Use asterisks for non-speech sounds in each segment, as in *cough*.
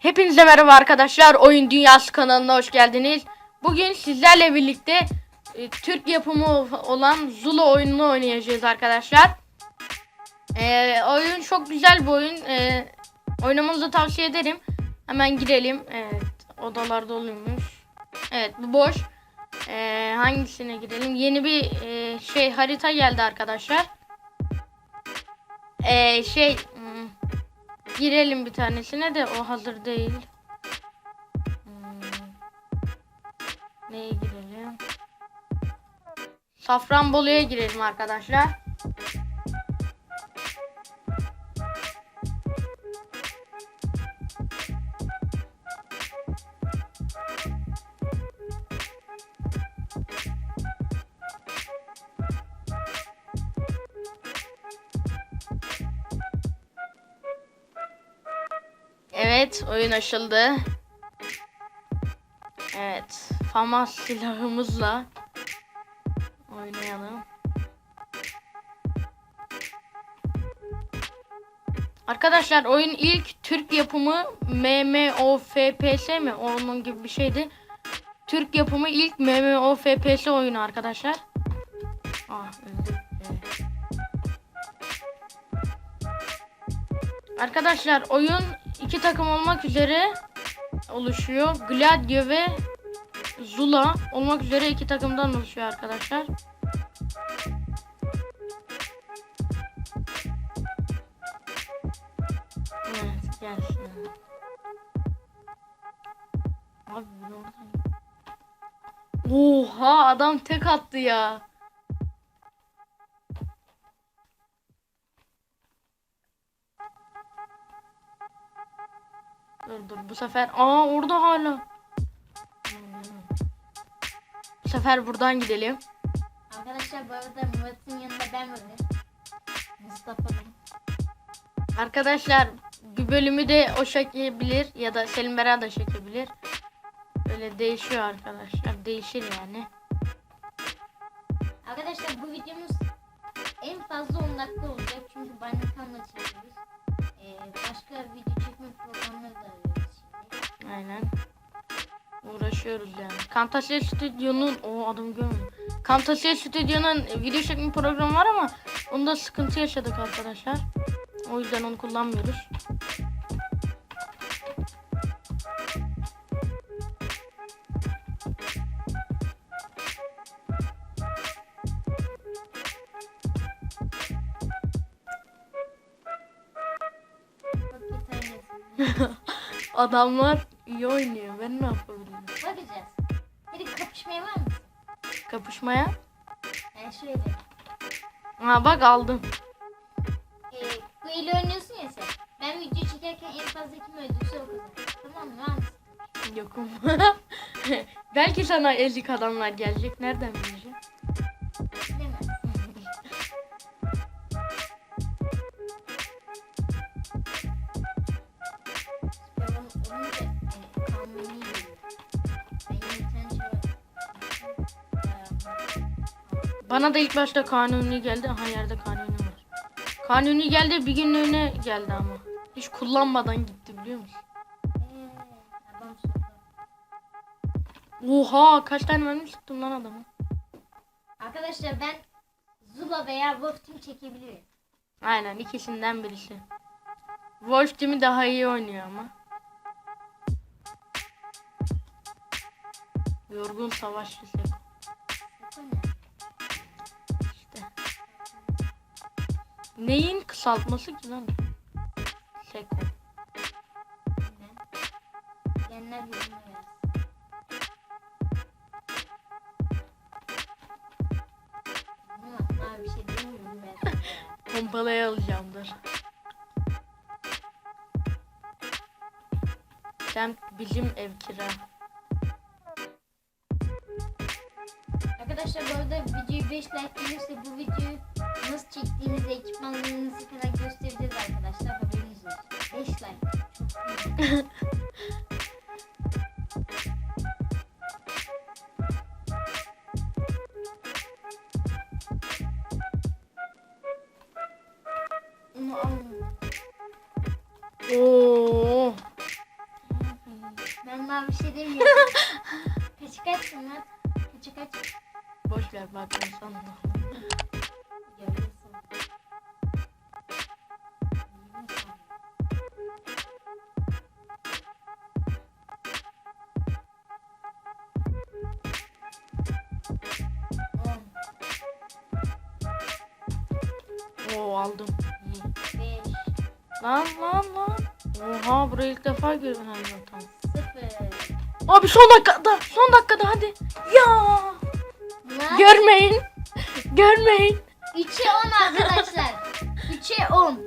Hepinize merhaba arkadaşlar. Oyun Dünyası kanalına hoş geldiniz. Bugün sizlerle birlikte e, Türk yapımı olan Zula oyununu oynayacağız arkadaşlar. E, oyun çok güzel bir oyun. E, oynamanızı tavsiye ederim. Hemen girelim. Evet, odalar doluymuş. Evet, bu boş. E, hangisine girelim? Yeni bir e, şey harita geldi arkadaşlar. E, şey Girelim bir tanesine de o hazır değil. Hmm. Neye girelim? Safranbolu'ya girelim arkadaşlar. Oyun açıldı. Evet, FAMAS silahımızla oynayalım. Arkadaşlar oyun ilk Türk yapımı MMOFPS mi? Onun gibi bir şeydi. Türk yapımı ilk MMOFPS oyunu arkadaşlar. Ah, öldü. Arkadaşlar oyun iki takım olmak üzere oluşuyor. Gladio ve Zula olmak üzere iki takımdan oluşuyor arkadaşlar. Evet gelsin. Abi Oha adam tek attı ya. Dur dur bu sefer aa orada hala. Bu sefer buradan gidelim. Arkadaşlar bu arada Murat'ın yanında ben varım. Mustafa'nın. Arkadaşlar bir bölümü de o çekebilir ya da Selim Bera da çekebilir. Böyle değişiyor arkadaşlar. Değişir yani. Arkadaşlar bu videomuz en fazla 10 dakika olacak çünkü Barnakan'la çekiyoruz. Ee, başka video çekme programları da arıyoruz. Aynen. Uğraşıyoruz yani. Camtasia Stüdyo'nun o adamı görmüyorum. Camtasia Stüdyo'nun video çekme programı var ama onda sıkıntı yaşadık arkadaşlar. O yüzden onu kullanmıyoruz. *laughs* Adamlar iyi oynuyor. Ben ne yapabilirim? Bakacağız. Hadi kapışmaya var mısın? Kapışmaya. Yani şöyle. Ha bak aldım. Ee, bu ile oynuyorsun ya sen. Ben video çekerken en fazla kim öldürse o kazanır. Tamam mı? Var mısın? Yokum. *laughs* Belki sana ezik adamlar gelecek. Nereden bileceğim? Bana da ilk başta kanuni geldi. Aha yerde kanuni var. Kanuni geldi bir günlüğüne geldi ama. Hiç kullanmadan gitti biliyor musun? Oha kaç tane mermi sıktım lan adamı. Arkadaşlar ben Zula veya Wolf Team çekebilirim. Aynen ikisinden birisi. Wolf Team'i daha iyi oynuyor ama. Yorgun savaşçı Seko ya. Neyin kısaltması ki lan? Seko. Genler yazsın. Ama daha bir şey demiyorum ben. Pompalaya alacağımdır. Sen bizim ev kira. Arkadaşlar bu arada videoyu 5 like gelirse bu videoyu nasıl çektiğinizi, ekipmanlarınızı falan göstereceğiz arkadaşlar. Haberiniz olsun. 5 like. Çok *laughs* aldım. Beş, Lan lan lan. Oha burayı ilk defa gördüm ben tamam. sıfır. Abi son dakikada, son dakikada hadi. Ya! Murat, Görmeyin. Görmeyin. 3'e 10 arkadaşlar. *laughs* 3'e 10.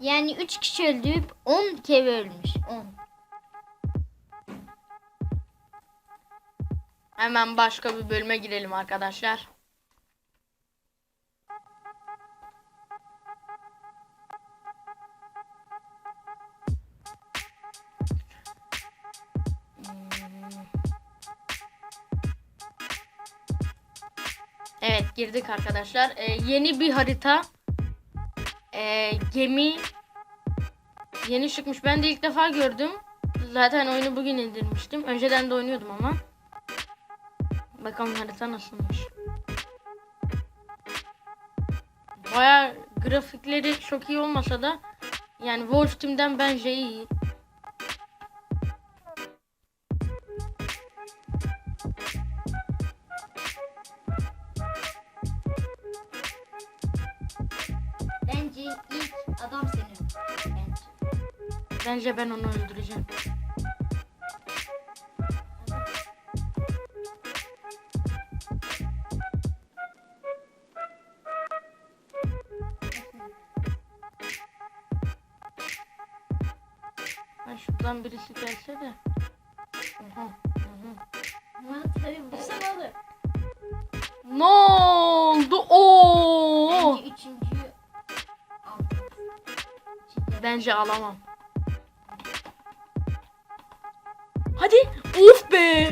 Yani 3 kişi öldürüp 10 kere ölmüş. 10. Hemen başka bir bölüme girelim arkadaşlar. Evet girdik arkadaşlar. Ee, yeni bir harita. Ee, gemi yeni çıkmış. Ben de ilk defa gördüm. Zaten oyunu bugün indirmiştim. Önceden de oynuyordum ama. Bakalım harita nasılmış. Baya grafikleri çok iyi olmasa da yani Wolf Team'den bence iyi. Bence ben onu öldüreceğim. Ha şuradan birisi gelse de. Aha, aha. Ne oldu? Oo! Bence üçüncüyü Bence alamam. Be.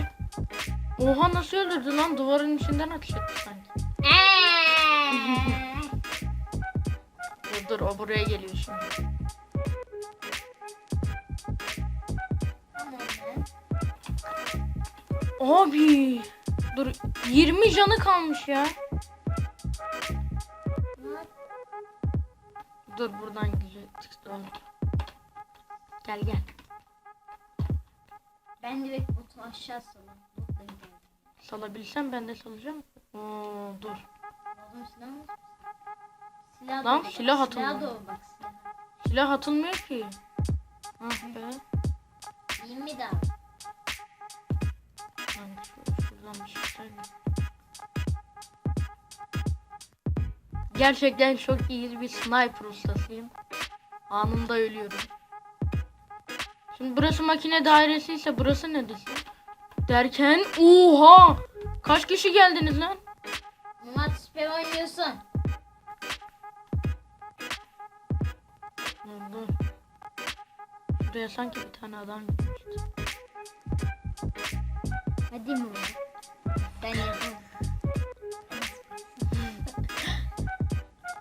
Oha nasıl öldürdü lan? Duvarın içinden ateş etti sanki. *laughs* Dur dur o buraya geliyor şimdi. Abi. Dur 20 canı kalmış ya. Dur buradan güzel. Gel gel. Ben direkt botu aşağı salayım. Botla gidelim. Salabilsem ben de salacağım. Oo, dur. Oğlum silah mı? Silah Lan, bak, silah Silah atıldı. doğru bak silah. Silah atılmıyor ki. Ah be. İyi mi daha? Lan şu- şuradan bir şey. Gerçekten çok iyi bir sniper ustasıyım. Anında ölüyorum. Şimdi burası makine dairesi ise burası neresi? Derken oha! Kaç kişi geldiniz lan? Murat süper oynuyorsun. Dur. Şuraya sanki bir tane adam gitmişti. Hadi Murat. Ben yaparım.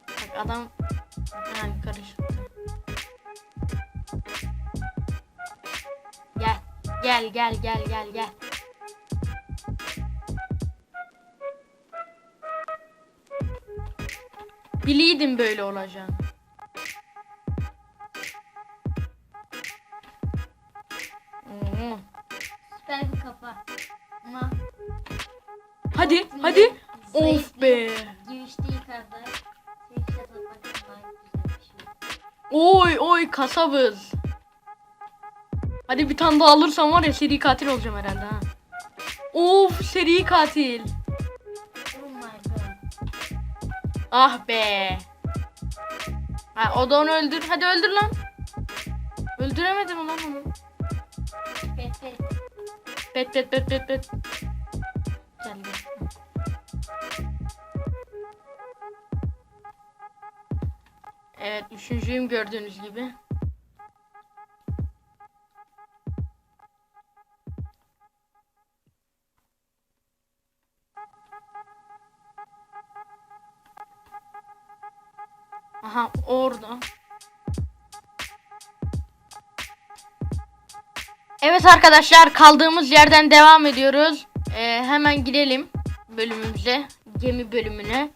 Bak adam Gel. Gel gel gel gel. Biliydim böyle olacağını. Oo. Süper bir kafa. Ama Hadi hadi. Of be. Girişte yukarıda. Şey. Oy oy kasabız. Hadi bir tane daha alırsam var ya seri katil olacağım herhalde ha. Of seri katil. Oh. Ah be. Ha, o da onu öldür. Hadi öldür lan. Öldüremedim lan onu. Pet pet. Bet bet bet bet bet. Gel gel. Evet üçüncüyüm gördüğünüz gibi. Aha orada. Evet arkadaşlar kaldığımız yerden devam ediyoruz. Ee, hemen girelim bölümümüze. Gemi bölümüne.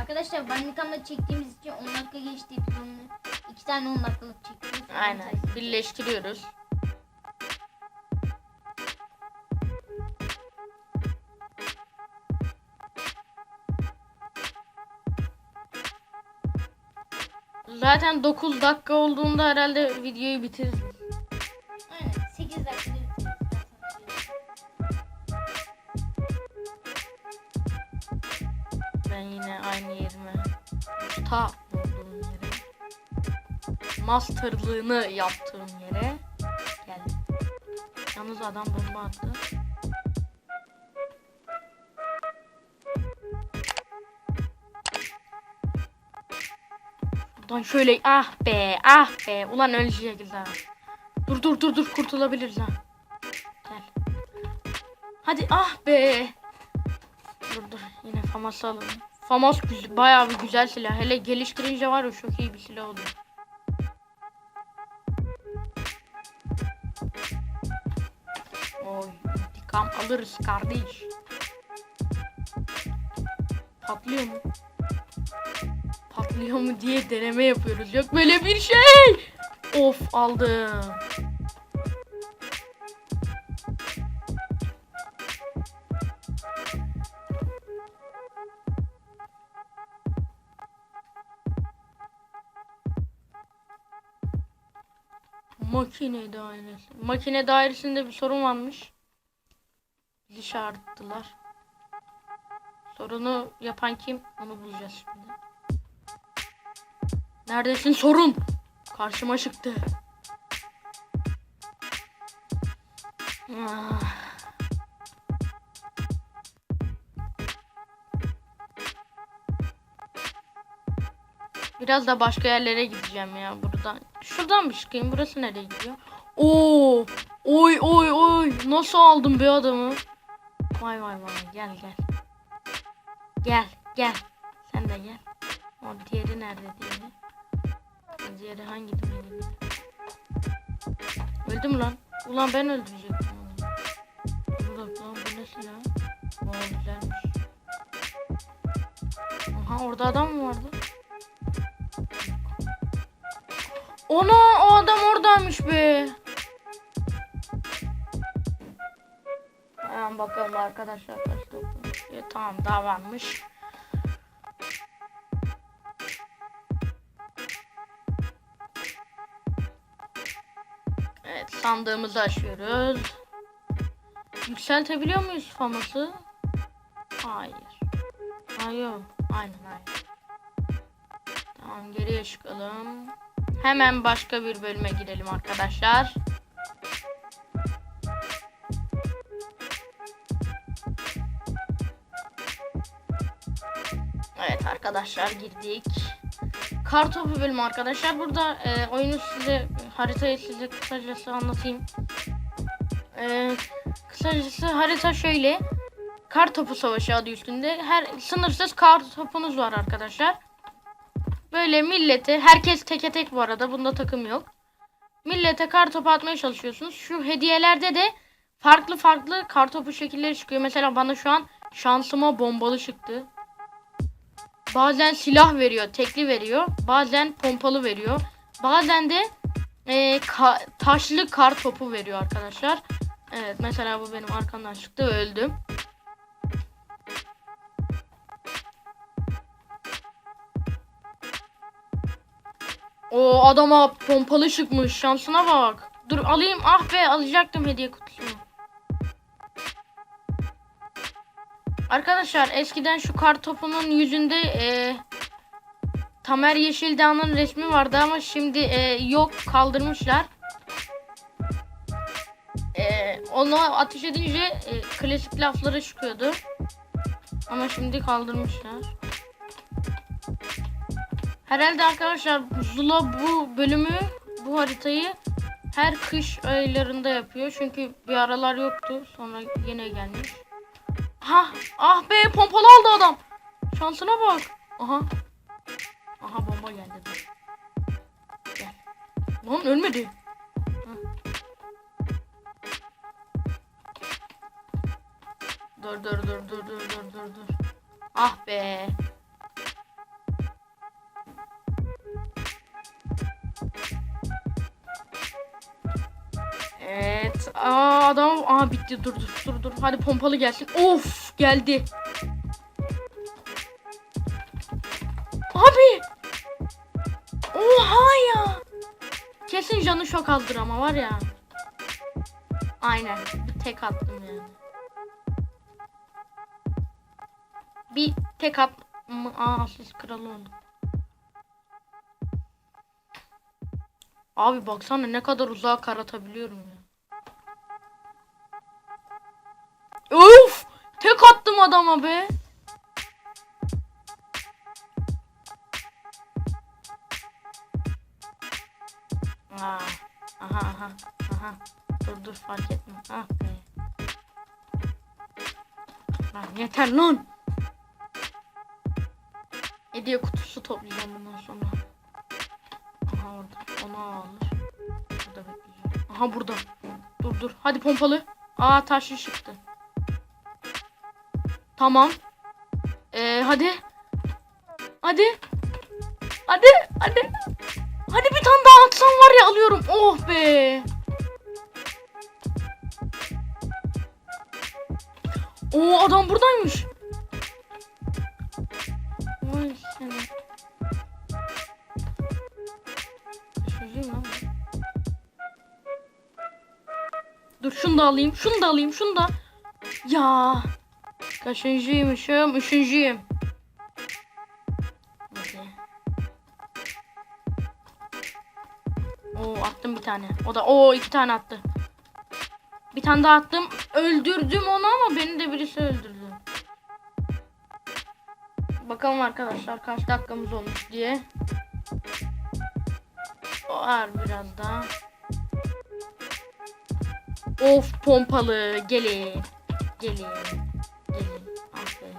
Arkadaşlar Bandicam'da çektiğimiz için 10 dakika geçti. Biz onu iki tane 10 dakikalık çektik. Aynen birleştiriyoruz. Zaten 9 dakika olduğunda herhalde videoyu bitiririz. Aynen 8 dakikada bitiririz. Ben yine aynı yerime ta olduğum yere masterlığını yaptığım yere geldim. Yalnız adam bomba attı. Buradan şöyle ah be ah be ulan ölecek ha. Dur dur dur dur kurtulabiliriz ha. Gel. Hadi ah be. Dur dur yine FAMAS'ı alalım. FAMAS güzel, bayağı bir güzel silah. Hele geliştirince var ya çok iyi bir silah oluyor. Oy intikam alırız kardeş. Patlıyor mu? Patlıyor mu diye deneme yapıyoruz. Yok böyle bir şey. Of aldım. Makine dairesi. Makine dairesinde bir sorun varmış. Bizi çağırttılar. Sorunu yapan kim? Onu bulacağız şimdi. Neredesin sorun? Karşıma çıktı. Ah. Biraz da başka yerlere gideceğim ya buradan. Şuradan mı çıkayım? Burası nereye gidiyor? Oo! Oy oy oy! Nasıl aldım be adamı? Vay vay vay gel gel. Gel gel. Sen de gel. O diğeri nerede diğeri? Diğeri hangi diğeri? Öldüm lan. Ulan ben öldürecektim onu. Dur bak lan bu ne silah? Oo güzelmiş. Aha orada adam mı vardı? Ona o adam oradaymış be. Hemen bakalım arkadaşlar kaç dokuz. E, tamam daha sandığımızı açıyoruz. Yükseltebiliyor muyuz faması? Hayır. Hayır. Aynen aynen. Tamam geriye çıkalım. Hemen başka bir bölüme girelim arkadaşlar. Evet arkadaşlar girdik. Kartopu bölümü arkadaşlar. Burada e, oyunu size haritayı size kısacası anlatayım. E, kısacası harita şöyle. Kartopu savaşı adı üstünde. Her sınırsız kartopunuz var arkadaşlar. Böyle millete herkes teke tek bu arada bunda takım yok. Millete kartopu atmaya çalışıyorsunuz. Şu hediyelerde de farklı farklı kartopu şekilleri çıkıyor. Mesela bana şu an şansıma bombalı çıktı. Bazen silah veriyor, tekli veriyor. Bazen pompalı veriyor. Bazen de e, ka- taşlı kar topu veriyor arkadaşlar. Evet mesela bu benim arkamdan çıktı öldüm. O adama pompalı çıkmış. Şansına bak. Dur alayım. Ah be alacaktım hediye kutusunu. Arkadaşlar eskiden şu kar topunun yüzünde e, Tamer Yeşildağ'ın resmi vardı ama şimdi e, yok kaldırmışlar. E, onu ateş edince e, klasik lafları çıkıyordu. Ama şimdi kaldırmışlar. Herhalde arkadaşlar Zula bu bölümü bu haritayı her kış aylarında yapıyor. Çünkü bir aralar yoktu. Sonra yine gelmiş. Ha, ah be pompalı aldı adam. Şansına bak. Aha. Aha bomba geldi. Dur. Gel. Lan ölmedi. Hah. Dur dur dur dur dur dur dur dur. Ah be. Evet. Aa adam aa bitti. Dur dur dur dur. Hadi pompalı gelsin. Of geldi. Canı şok aldır ama var ya. Aynen. Bir tek attım yani. Bir tek at. Aa siz kralı oldum. Abi baksana ne kadar uzağa karatabiliyorum ya. Of! Tek attım adama be. Dur dur fark etme. Ah be. Lan yeter lan. Hediye kutusu toplayacağım bundan sonra. Aha orada. Onu alır. Burada bekleyeceğim. Aha burada. Dur dur. Hadi pompalı. Aa taşı çıktı. Tamam. Ee, hadi. Hadi. Hadi. Hadi. Hadi bir tane daha atsam var ya alıyorum. Oh be. Oo adam buradaymış. Vay seni. Düşüreyim lan. Dur şunu da alayım. Şunu da alayım. Şunu da. Ya. Kaçıncıymışım? Üçüncüyüm. Oo attım bir tane. O da o iki tane attı. Bir tane daha attım. Öldürdüm onu ama beni de birisi öldürdü. Bakalım arkadaşlar kaç dakikamız olmuş diye. Var biraz daha. Of pompalı gelin. Gelin. Gelin. Be.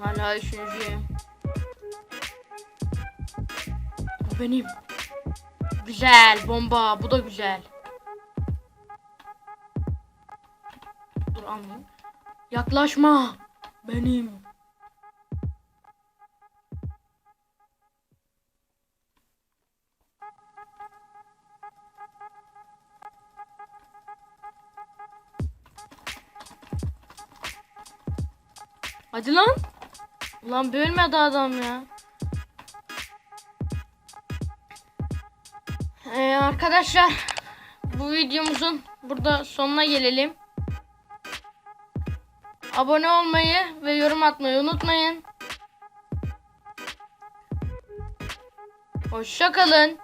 Hala üçüncüyüm. Bu benim. Güzel bomba. Bu da güzel. Dur almayayım. Yaklaşma. Benim. Hadi lan. Ulan bölmedi adam ya. Ee, arkadaşlar bu videomuzun burada sonuna gelelim. Abone olmayı ve yorum atmayı unutmayın. Hoşça kalın.